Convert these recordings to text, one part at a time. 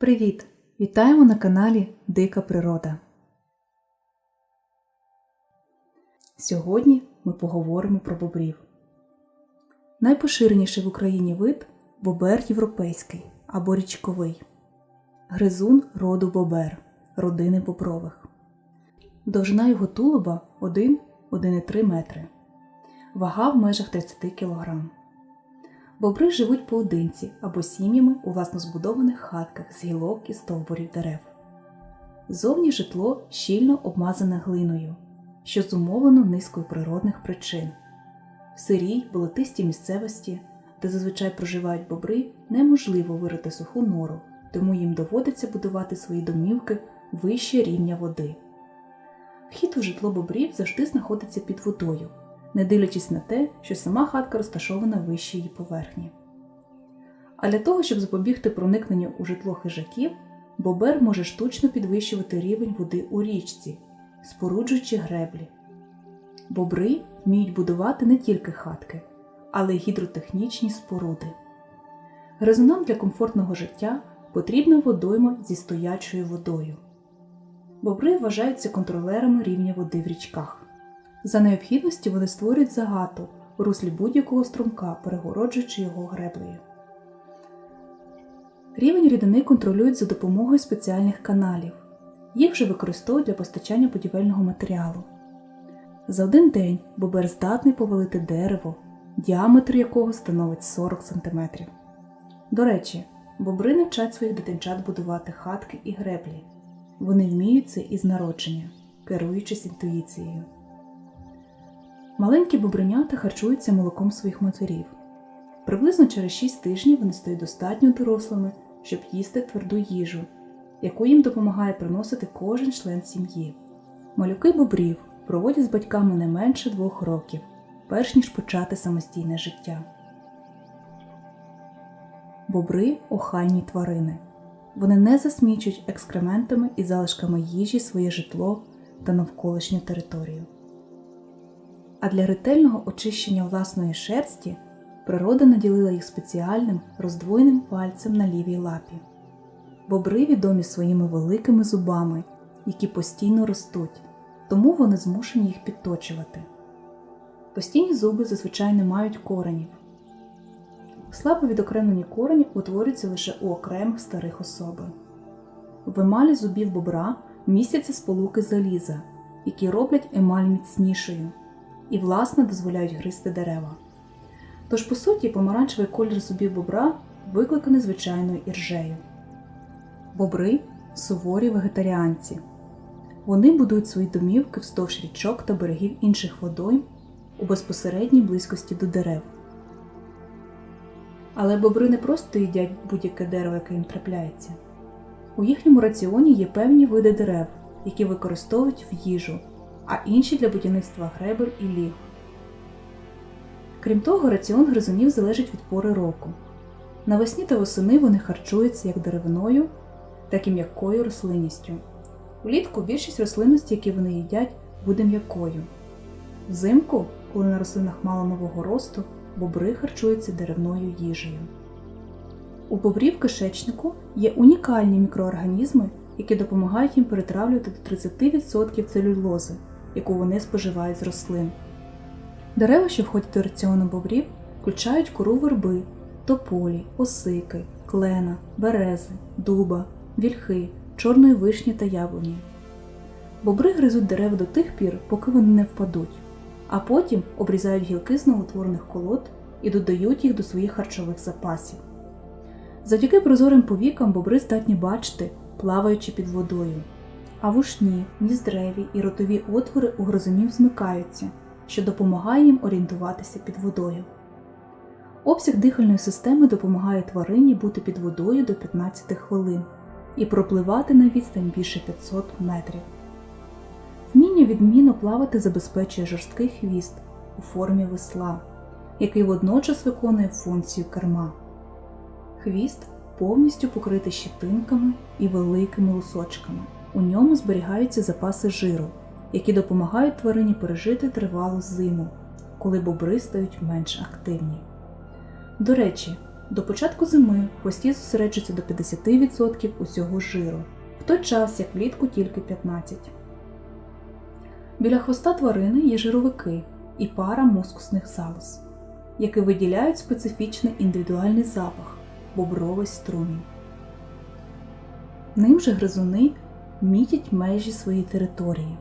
Привіт! Вітаємо на каналі Дика Природа. Сьогодні ми поговоримо про бобрів. Найпоширеніший в Україні вид бобер європейський або річковий. Гризун роду бобер родини бобрових. Довжина його тулуба 1-1,3 метри. Вага в межах 30 кг. Бобри живуть поодинці або сім'ями у власно збудованих хатках з гілок і стовбурів дерев. Зовні житло щільно обмазане глиною, що зумовлено низкою природних причин. В сирій, болотистій місцевості, де зазвичай проживають бобри, неможливо вирити суху нору, тому їм доводиться будувати свої домівки вище рівня води. Вхід у житло бобрів завжди знаходиться під водою не дивлячись на те, що сама хатка розташована вище її поверхні. А для того, щоб запобігти проникненню у житло хижаків, бобер може штучно підвищувати рівень води у річці, споруджуючи греблі. Бобри вміють будувати не тільки хатки, але й гідротехнічні споруди. Гризунам для комфортного життя потрібна водойма зі стоячою водою. Бобри вважаються контролерами рівня води в річках. За необхідності вони створюють загату у руслі будь-якого струмка, перегороджуючи його греблею. Рівень рідини контролюють за допомогою спеціальних каналів. Їх вже використовують для постачання будівельного матеріалу. За один день бобер здатний повалити дерево, діаметр якого становить 40 см. До речі, бобри не вчать своїх дитинчат будувати хатки і греблі. Вони вміють це із народження, керуючись інтуїцією. Маленькі бобринята харчуються молоком своїх матерів. Приблизно через 6 тижнів вони стають достатньо дорослими, щоб їсти тверду їжу, яку їм допомагає приносити кожен член сім'ї. Малюки бобрів проводять з батьками не менше двох років, перш ніж почати самостійне життя. Бобри охайні тварини. Вони не засмічують екскрементами і залишками їжі своє житло та навколишню територію а для ретельного очищення власної шерсті природа наділила їх спеціальним роздвоєним пальцем на лівій лапі. Бобри відомі своїми великими зубами, які постійно ростуть, тому вони змушені їх підточувати. Постійні зуби зазвичай не мають коренів. Слабо відокремлені корені утворюються лише у окремих старих особи. В емалі зубів бобра містяться сполуки заліза, які роблять емаль міцнішою і, власне, дозволяють гризти дерева. Тож, по суті, помаранчевий колір зубів бобра викликаний звичайною іржею. Бобри суворі вегетаріанці. Вони будують свої домівки вздовж річок та берегів інших водойм у безпосередній близькості до дерев. Але бобри не просто їдять будь-яке дерево, яке їм трапляється. У їхньому раціоні є певні види дерев, які використовують в їжу а інші для будівництва гребель і ліг. Крім того, раціон гризунів залежить від пори року. Навесні та восени вони харчуються як деревиною, так і м'якою рослинністю. Влітку більшість рослинності, які вони їдять, буде м'якою. Взимку, коли на рослинах мало нового росту, бобри харчуються деревною їжею. У бобрів кишечнику є унікальні мікроорганізми, які допомагають їм перетравлювати до 30% целюлози, яку вони споживають з рослин. Дерева, що входять до раціону бобрів, включають кору верби, тополі, осики, клена, берези, дуба, вільхи, чорної вишні та яблуні. Бобри гризуть дерева до тих пір, поки вони не впадуть, а потім обрізають гілки з новотворених колод і додають їх до своїх харчових запасів. Завдяки прозорим повікам бобри здатні бачити, плаваючи під водою а вушні, ніздреві і ротові отвори у гризунів змикаються, що допомагає їм орієнтуватися під водою. Обсяг дихальної системи допомагає тварині бути під водою до 15 хвилин і пропливати на відстань більше 500 метрів. Вміння відмінно плавати забезпечує жорсткий хвіст у формі весла, який водночас виконує функцію керма. Хвіст повністю покритий щетинками і великими лусочками. У ньому зберігаються запаси жиру, які допомагають тварині пережити тривалу зиму, коли бобри стають менш активні. До речі, До початку зими хвості зосереджується до 50% усього жиру, в той час як влітку тільки 15%. Біля хвоста тварини є жировики і пара мускусних залоз, які виділяють специфічний індивідуальний запах бобровий струмінь. Ним же гризуни мітять межі своєї території.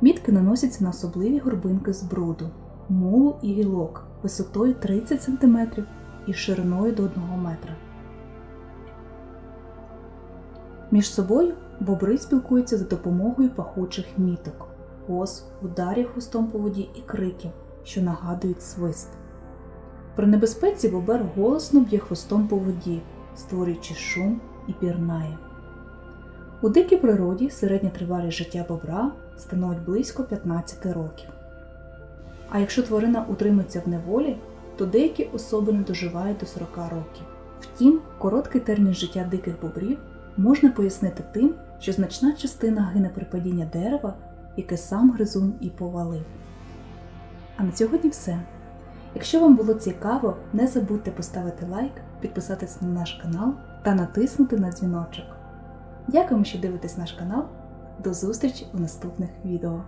Мітки наносяться на особливі горбинки з бруду, мулу і гілок висотою 30 см і шириною до 1 метра. Між собою бобри спілкуються за допомогою пахучих міток, поз, ударів хвостом по воді і криків, що нагадують свист. При небезпеці бобер голосно б'є хвостом по воді, створюючи шум і пірнає. У дикій природі середня тривалість життя бобра становить близько 15 років. А якщо тварина утримується в неволі, то деякі особини доживають до 40 років. Втім, короткий термін життя диких бобрів можна пояснити тим, що значна частина гине при падінні дерева, яке сам гризун і повалив. А на сьогодні все. Якщо вам було цікаво, не забудьте поставити лайк, підписатися на наш канал та натиснути на дзвіночок. Дякуємо, що дивитесь наш канал. До зустрічі у наступних відео!